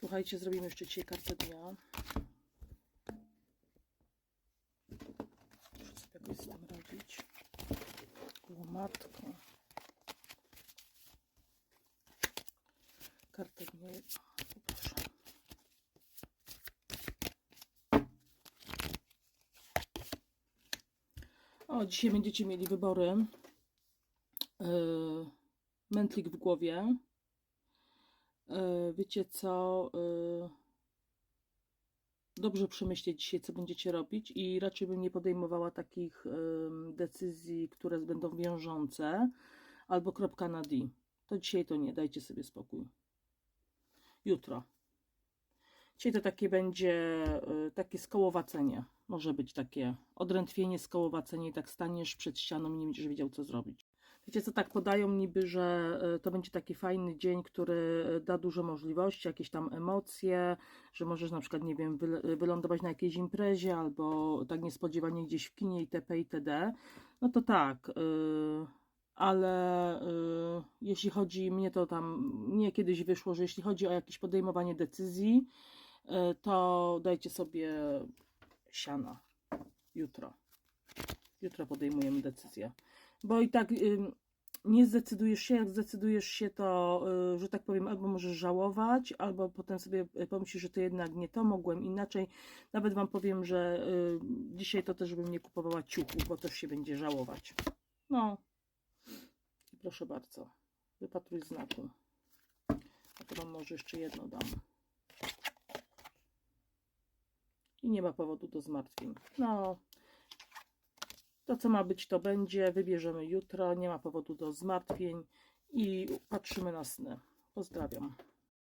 Słuchajcie, zrobimy jeszcze dzisiaj kartę dnia. Muszę sobie jakoś z tym radzić. O matko. Kartę dnia. Poproszę. O, dzisiaj będziecie mieli wybory. Yy, mętlik w głowie. Yy, wiecie co? Yy, dobrze przemyśleć dzisiaj, co będziecie robić, i raczej bym nie podejmowała takich yy, decyzji, które będą wiążące, albo kropka na D. To dzisiaj to nie, dajcie sobie spokój. Jutro. Dzisiaj to takie będzie takie skołowacenie. Może być takie odrętwienie, skołowacenie i tak staniesz przed ścianą i nie będziesz wiedział, co zrobić. Wiecie co, tak podają niby, że y, to będzie taki fajny dzień, który y, da dużo możliwości, jakieś tam emocje, że możesz na przykład, nie wiem, wyl- wylądować na jakiejś imprezie albo tak niespodziewanie gdzieś w kinie itp. itd. No to tak, ale jeśli chodzi, mnie to tam, mnie kiedyś wyszło, że jeśli chodzi o jakieś podejmowanie decyzji, to dajcie sobie siana jutro. Jutro podejmujemy decyzję. Bo i tak nie zdecydujesz się, jak zdecydujesz się, to, y, że tak powiem, albo możesz żałować, albo potem sobie y, pomyślisz, że to jednak nie to, mogłem inaczej. Nawet Wam powiem, że y, dzisiaj to też bym nie kupowała ciuchów, bo też się będzie żałować. No, proszę bardzo, wypatruj znaku. A to Wam może jeszcze jedno dam. I nie ma powodu do zmartwień. No, to co ma być, to będzie. Wybierzemy jutro. Nie ma powodu do zmartwień i patrzymy na sny. Pozdrawiam.